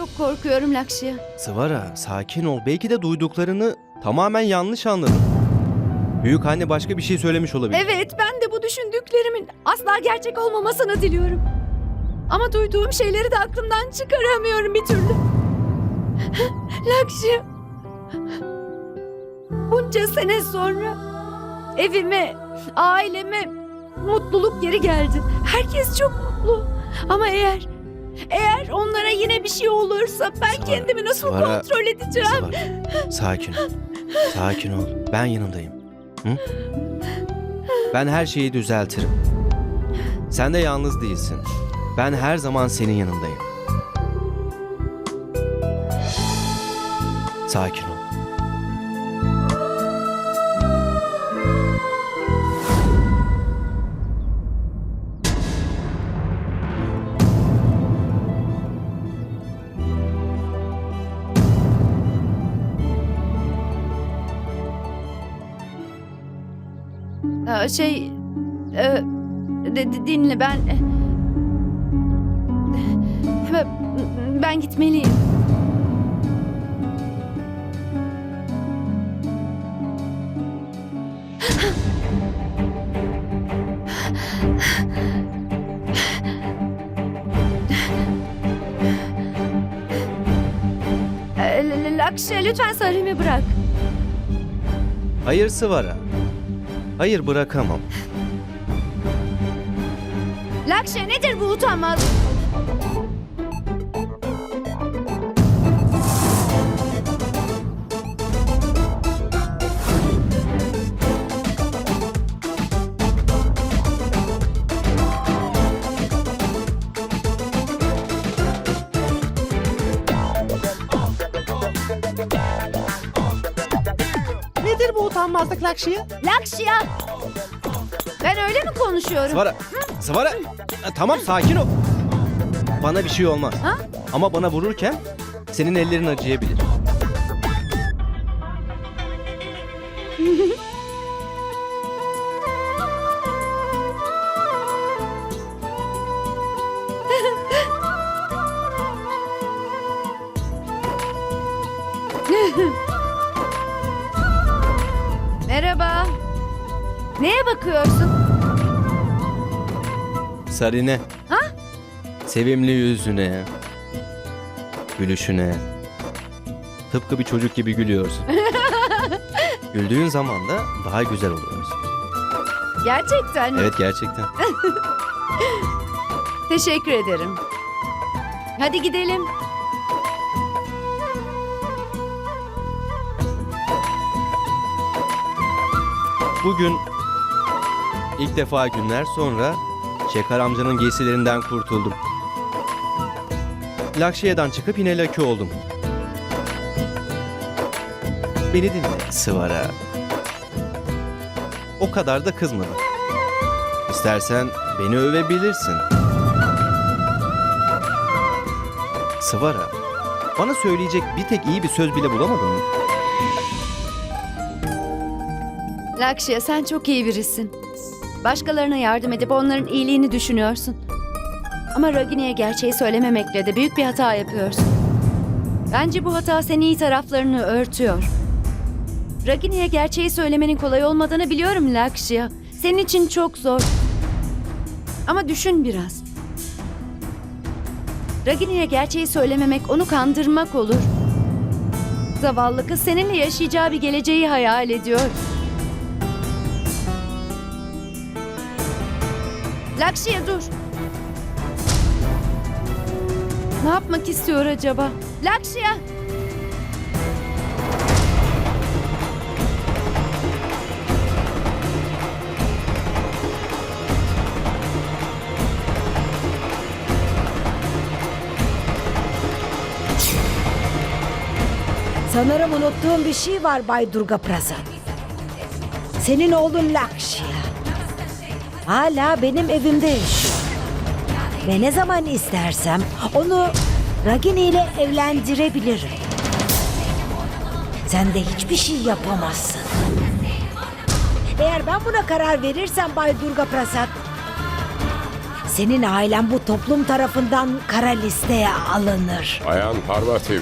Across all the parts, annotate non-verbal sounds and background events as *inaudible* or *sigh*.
Çok korkuyorum Lakşya. Sıvara sakin ol. Belki de duyduklarını tamamen yanlış anladın. Büyük anne başka bir şey söylemiş olabilir. Evet ben de bu düşündüklerimin asla gerçek olmamasını diliyorum. Ama duyduğum şeyleri de aklımdan çıkaramıyorum bir türlü. Lakşya. Bunca sene sonra evime, aileme mutluluk geri geldi. Herkes çok mutlu. Ama eğer eğer onlara yine bir şey olursa ben Sıvara, kendimi nasıl Sıvara, kontrol edeceğim? Sıvara, sakin ol. Sakin ol. Ben yanındayım. Hı? Ben her şeyi düzeltirim. Sen de yalnız değilsin. Ben her zaman senin yanındayım. Sakin ol. Şey, e, dinle ben... Ben- Ben gitmeliyim. Ee, L- L- Lakşya lütfen Salim'i bırak. Hayır Sıvara. Hayır bırakamam. Lakşya nedir bu utanmaz? Lakşi'ye? Lakşya! Ben öyle mi konuşuyorum? Sıvara. Sıvara. Ha, Tamam sakin ol. Bana bir şey olmaz. Ha? Ama bana vururken senin ellerin acıyabilir. Sarine. Ha? Sevimli yüzüne. Gülüşüne. Tıpkı bir çocuk gibi gülüyorsun. *laughs* Güldüğün zaman da daha güzel oluyorsun. Gerçekten mi? Evet gerçekten. *laughs* Teşekkür ederim. Hadi gidelim. Bugün ilk defa günler sonra Şeker amcanın giysilerinden kurtuldum. Lakşiye'den çıkıp yine Laki oldum. Beni dinle Sıvara. O kadar da kızmadım. İstersen beni övebilirsin. Sıvara, bana söyleyecek bir tek iyi bir söz bile bulamadın mı? Lakşya sen çok iyi birisin. Başkalarına yardım edip onların iyiliğini düşünüyorsun. Ama Ragini'ye gerçeği söylememekle de büyük bir hata yapıyorsun. Bence bu hata senin iyi taraflarını örtüyor. Ragini'ye gerçeği söylemenin kolay olmadığını biliyorum Lakşya. Senin için çok zor. Ama düşün biraz. Ragini'ye gerçeği söylememek onu kandırmak olur. Zavallı kız seninle yaşayacağı bir geleceği hayal ediyor. Lakşya dur. Ne yapmak istiyor acaba? Lakşya! Sanırım unuttuğum bir şey var Bay Durga Prasad. Senin oğlun Lakşya. Hala benim evimde yaşıyor. Ve ne zaman istersem onu Ragini ile evlendirebilirim. Sen de hiçbir şey yapamazsın. Eğer ben buna karar verirsem Bay Durga Prasad, senin ailen bu toplum tarafından kara listeye alınır. Bayan Parvati,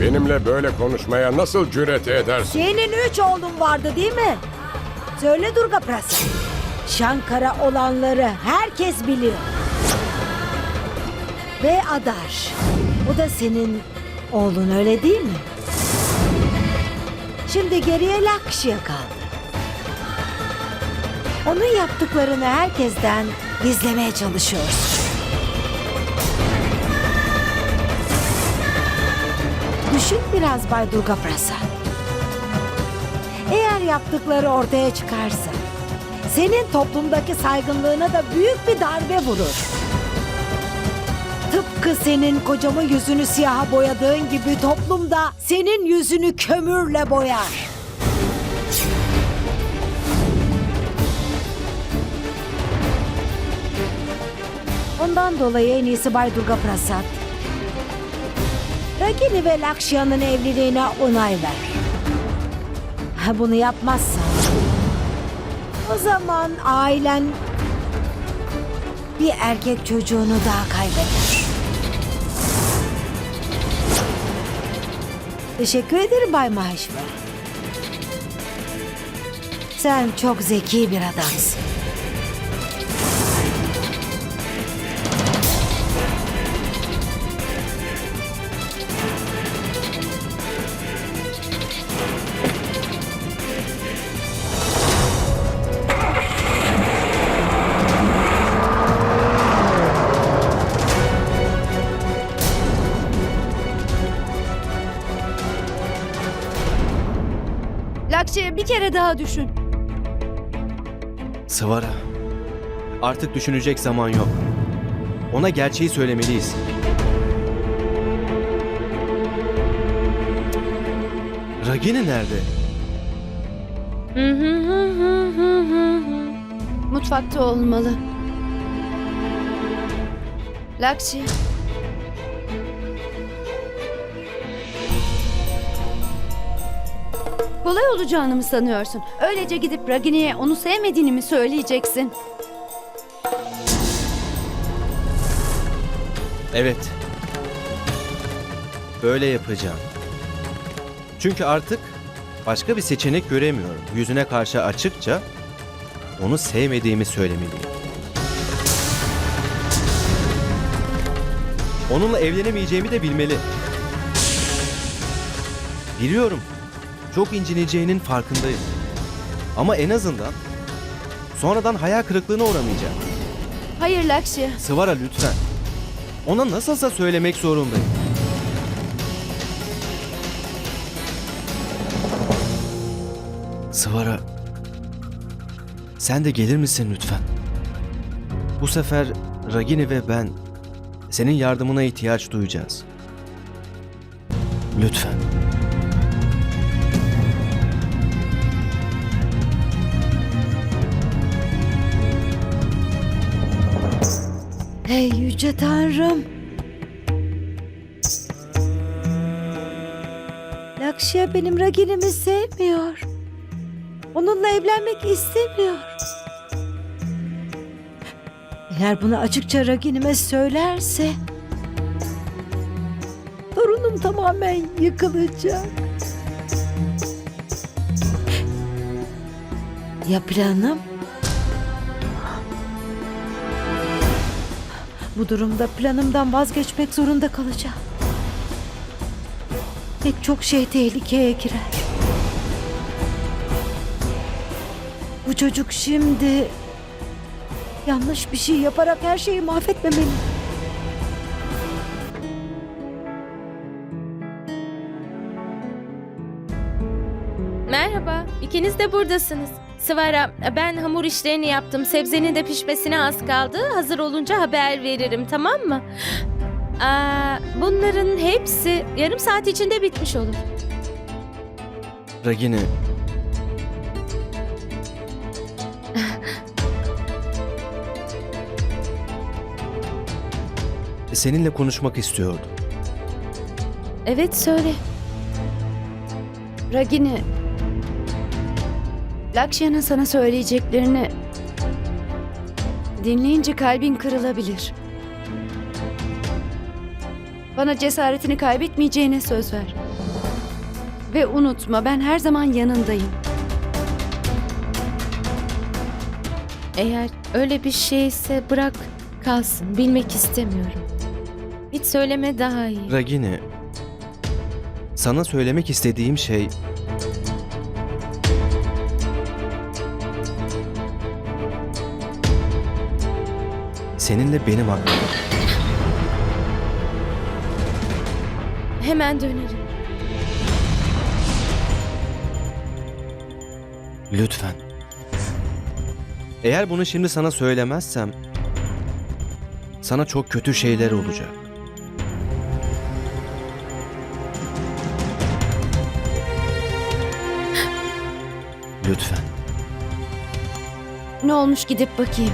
benimle böyle konuşmaya nasıl cüret edersin? Senin üç oğlun vardı değil mi? Söyle Durga Prasad. Şankara olanları herkes biliyor. Ve Adar. O da senin oğlun öyle değil mi? Şimdi geriye Lakşya kaldı. Onun yaptıklarını herkesten gizlemeye çalışıyorsun. Düşün biraz Bay Durga Prasad. Eğer yaptıkları ortaya çıkarsa senin toplumdaki saygınlığına da büyük bir darbe vurur. Tıpkı senin kocamın yüzünü siyaha boyadığın gibi toplumda senin yüzünü kömürle boyar. Ondan dolayı en iyisi Bay Durga Prasad. Ragini ve Lakshya'nın evliliğine onay ver. Bunu yapmazsan o zaman ailen bir erkek çocuğunu daha kaybeder. Teşekkür ederim Bay Maheshwar. Sen çok zeki bir adamsın. Kere daha düşün. Sıvara. Artık düşünecek zaman yok. Ona gerçeği söylemeliyiz. Ragini nerede? Mutfakta olmalı. Lakşya. Kolay olacağını mı sanıyorsun? Öylece gidip Ragini'ye onu sevmediğini mi söyleyeceksin? Evet. Böyle yapacağım. Çünkü artık başka bir seçenek göremiyorum. Yüzüne karşı açıkça onu sevmediğimi söylemeliyim. Onunla evlenemeyeceğimi de bilmeli. Biliyorum. Çok incineceğinin farkındayım. Ama en azından sonradan hayal kırıklığına uğramayacağım. Hayır Lakşya. Sıvara lütfen. Ona nasılsa söylemek zorundayım. Sıvara. Sen de gelir misin lütfen? Bu sefer Ragini ve ben senin yardımına ihtiyaç duyacağız. Lütfen. Ey yüce tanrım. Lakşya benim Ragini'mi sevmiyor. Onunla evlenmek istemiyor. Eğer bunu açıkça Ragini'me söylerse... Torunum tamamen yıkılacak. Ya planım? Bu durumda planımdan vazgeçmek zorunda kalacağım. Pek çok şey tehlikeye girer. Bu çocuk şimdi yanlış bir şey yaparak her şeyi mahvetmemeli. İkiniz de buradasınız. Sıvara, ben hamur işlerini yaptım. Sebzenin de pişmesine az kaldı. Hazır olunca haber veririm, tamam mı? Aa, bunların hepsi yarım saat içinde bitmiş olur. Ragini. *laughs* Seninle konuşmak istiyordum. Evet, söyle. Ragini. Lakşya'nın sana söyleyeceklerini Dinleyince kalbin kırılabilir. Bana cesaretini kaybetmeyeceğine söz ver. Ve unutma ben her zaman yanındayım. Eğer öyle bir şeyse bırak kalsın. Bilmek istemiyorum. Hiç söyleme daha iyi. Ragini, sana söylemek istediğim şey seninle benim hakkım. Hemen dönerim. Lütfen. Eğer bunu şimdi sana söylemezsem sana çok kötü şeyler olacak. Lütfen. Ne olmuş gidip bakayım.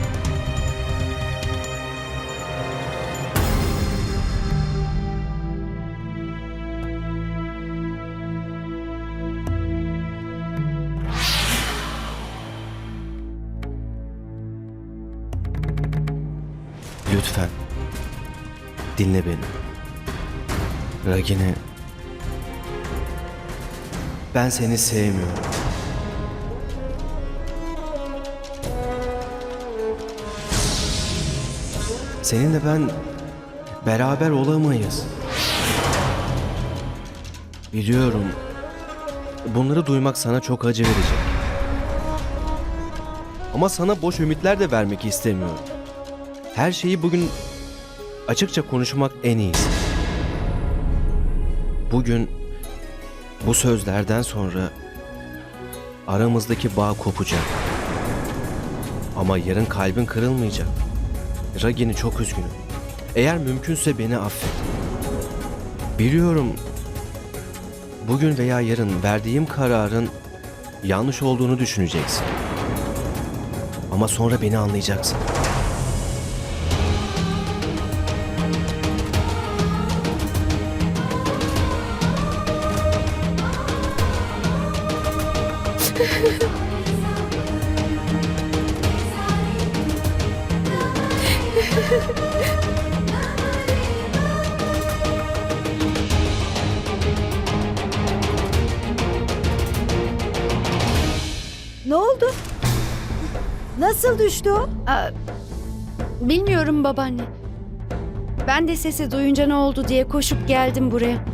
Lütfen. Dinle beni. Ragini. Ben seni sevmiyorum. Seninle ben beraber olamayız. Biliyorum. Bunları duymak sana çok acı verecek. Ama sana boş ümitler de vermek istemiyorum. Her şeyi bugün açıkça konuşmak en iyisi. Bugün bu sözlerden sonra aramızdaki bağ kopacak. Ama yarın kalbin kırılmayacak. Ragini çok üzgünüm. Eğer mümkünse beni affet. Biliyorum bugün veya yarın verdiğim kararın yanlış olduğunu düşüneceksin. Ama sonra beni anlayacaksın. Nasıl düştü o? Aa, bilmiyorum babaanne. Ben de sesi duyunca ne oldu diye koşup geldim buraya.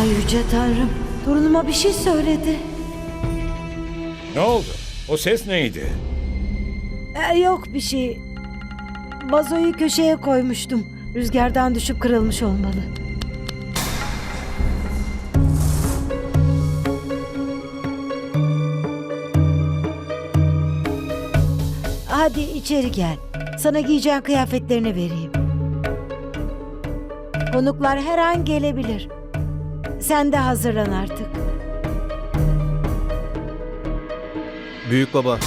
Ay yüce tanrım. Torunuma bir şey söyledi. Ne oldu? O ses neydi? Ee, yok bir şey. Vazoyu köşeye koymuştum. Rüzgardan düşüp kırılmış olmalı. Hadi içeri gel. Sana giyeceğin kıyafetlerini vereyim. Konuklar her an gelebilir. Sen de hazırlan artık. Büyük baba.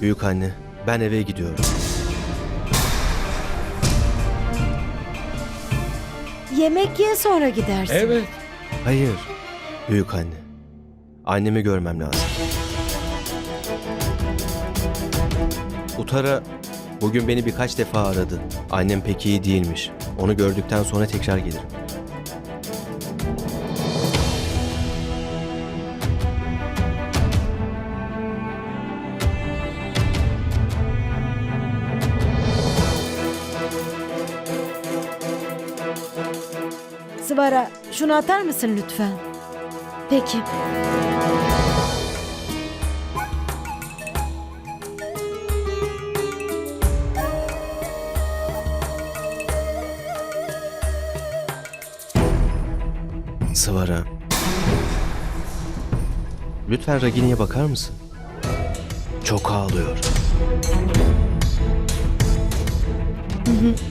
Büyük anne, ben eve gidiyorum. Yemek ye sonra gidersin. Evet. Hayır, büyük anne. Annemi görmem lazım. Utara bugün beni birkaç defa aradı. Annem pek iyi değilmiş. Onu gördükten sonra tekrar gelirim. Sıvara şunu atar mısın lütfen? Peki. Sıvara. Lütfen Ragini'ye bakar mısın? Çok ağlıyor. Ragini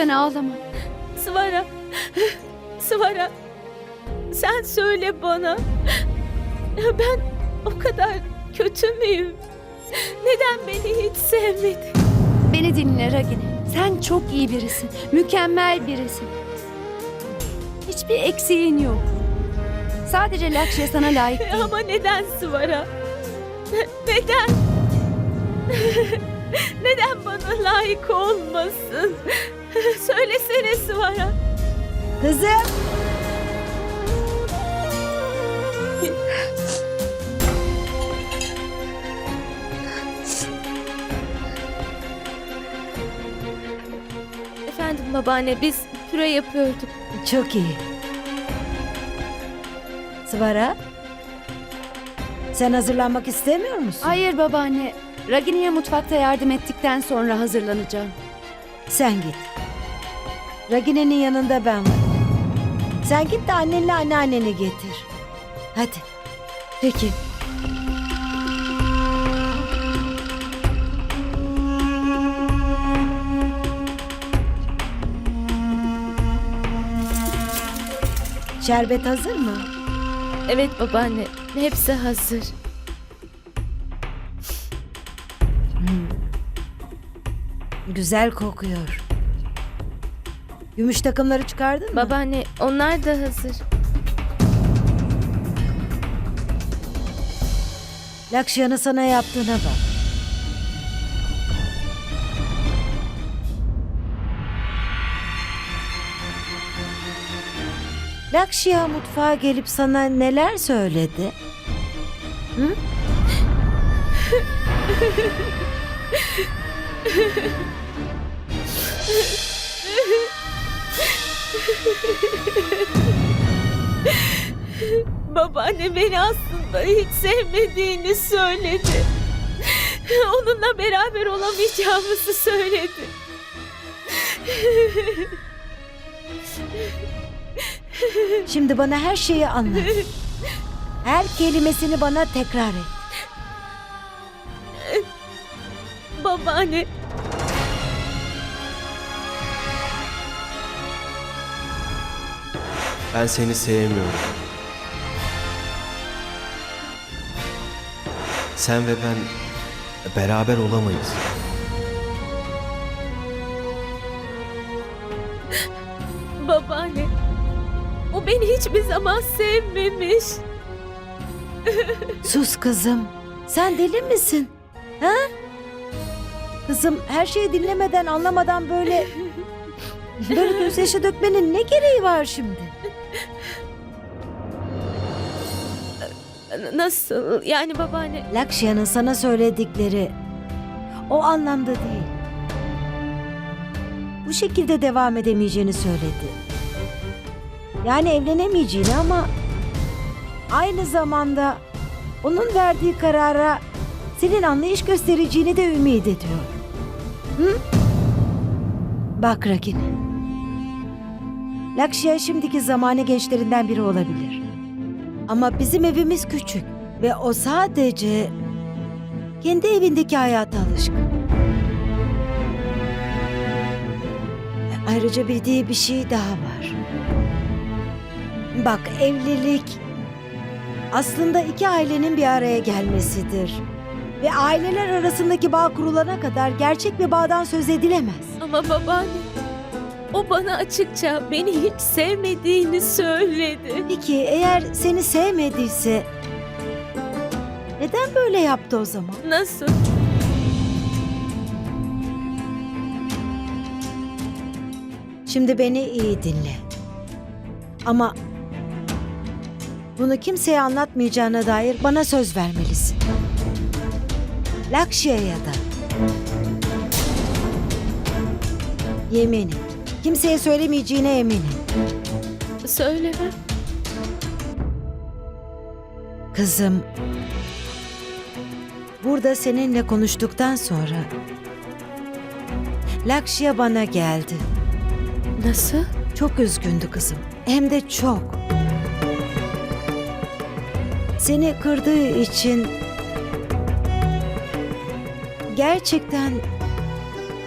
lütfen ağlama. Svara. Svara. Sen söyle bana. Ben o kadar kötü müyüm? Neden beni hiç sevmedin? Beni dinle Ragini. Sen çok iyi birisin. Mükemmel birisin. Hiçbir eksiğin yok. Sadece Lakşya sana layık değil. Ama neden Svara? Neden? *laughs* Neden bana layık olmasın? *laughs* Söylesene Svara. Kızım. Efendim babaanne biz püre yapıyorduk. Çok iyi. Sıvara. Sen hazırlanmak istemiyor musun? Hayır babaanne. Ragini'ye mutfakta yardım ettikten sonra hazırlanacağım. Sen git. Ragine'nin yanında ben varım. Sen git de annenle anneanneni getir. Hadi. Peki. Şerbet hazır mı? Evet babaanne hepsi hazır. Güzel kokuyor. Gümüş takımları çıkardın mı? Babaanne onlar da hazır. Lakşyan'ı sana yaptığına bak. Lakşya mutfağa gelip sana neler söyledi? Hı? *laughs* Babaanne beni aslında hiç sevmediğini söyledi. Onunla beraber olamayacağımızı söyledi. Şimdi bana her şeyi anlat. Her kelimesini bana tekrar et. Babaanne Ben seni sevmiyorum. Sen ve ben beraber olamayız. babaanne. O beni hiçbir zaman sevmemiş. Sus kızım. Sen deli misin? Ha? Kızım her şeyi dinlemeden anlamadan böyle böyle *laughs* gözyaşı dökmenin ne gereği var şimdi? Nasıl? Yani babaanne Lakşya'nın sana söyledikleri o anlamda değil. Bu şekilde devam edemeyeceğini söyledi. Yani evlenemeyeceğini ama aynı zamanda onun verdiği karara senin anlayış göstereceğini de ümit ediyor. Hı? Bak Rakine. Lakşya şimdiki zamanı gençlerinden biri olabilir. Ama bizim evimiz küçük ve o sadece kendi evindeki hayata alışkın. Ayrıca bildiği bir şey daha var. Bak evlilik aslında iki ailenin bir araya gelmesidir. Ve aileler arasındaki bağ kurulana kadar gerçek bir bağdan söz edilemez. ama babaanne o bana açıkça beni hiç sevmediğini söyledi. Peki eğer seni sevmediyse neden böyle yaptı o zaman? Nasıl? Şimdi beni iyi dinle. Ama bunu kimseye anlatmayacağına dair bana söz vermelisin. Lakşya'ya da. Yemin et. Kimseye söylemeyeceğine eminim. Söylemem. Kızım, burada seninle konuştuktan sonra Lakşya bana geldi. Nasıl? Çok üzgündü kızım. Hem de çok. Seni kırdığı için gerçekten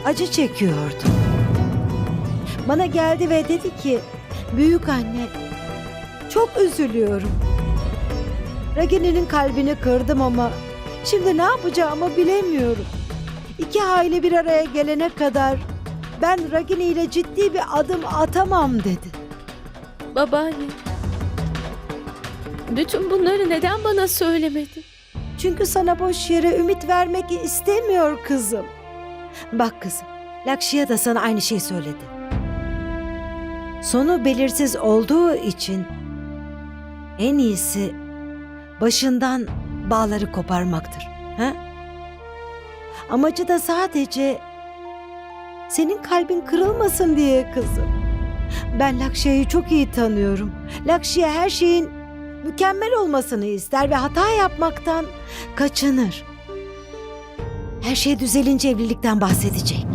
acı çekiyordu. Bana geldi ve dedi ki büyük anne çok üzülüyorum. Ragini'nin kalbini kırdım ama şimdi ne yapacağımı bilemiyorum. İki aile bir araya gelene kadar ben Ragini ile ciddi bir adım atamam dedi. Babaanne. Bütün bunları neden bana söylemedin? Çünkü sana boş yere ümit vermek istemiyor kızım. Bak kızım, Lakşiya da sana aynı şeyi söyledi. Sonu belirsiz olduğu için en iyisi başından bağları koparmaktır. Ha? Amacı da sadece senin kalbin kırılmasın diye kızım. Ben Lakşiya'yı çok iyi tanıyorum. Lakşiya her şeyin mükemmel olmasını ister ve hata yapmaktan kaçınır. Her şey düzelince evlilikten bahsedecek.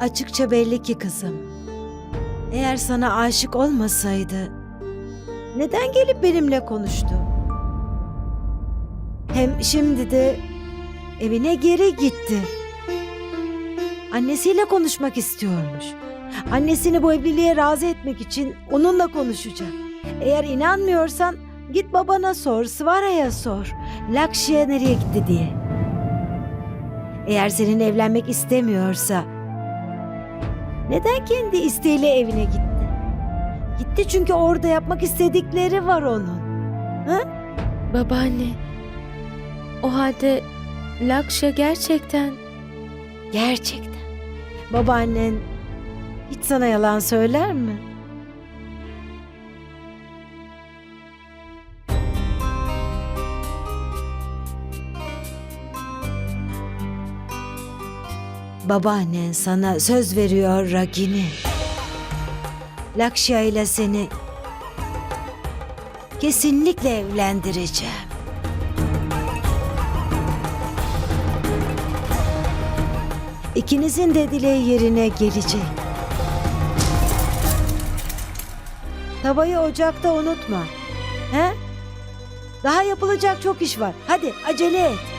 Açıkça belli ki kızım. Eğer sana aşık olmasaydı neden gelip benimle konuştu? Hem şimdi de evine geri gitti. Annesiyle konuşmak istiyormuş. Annesini bu evliliğe razı etmek için onunla konuşacak. Eğer inanmıyorsan git babana sor, Svara'ya sor. Lakşi'ye nereye gitti diye. Eğer senin evlenmek istemiyorsa neden kendi isteğiyle evine gitti? Gitti çünkü orada yapmak istedikleri var onun. Babaanne. O halde Lakşa gerçekten Gerçekten. Babaannen hiç sana yalan söyler mi? Babaannen sana söz veriyor Ragini. Lakşya ile seni kesinlikle evlendireceğim. İkinizin de dileği yerine gelecek. Tavayı ocakta unutma. He? Daha yapılacak çok iş var. Hadi acele et.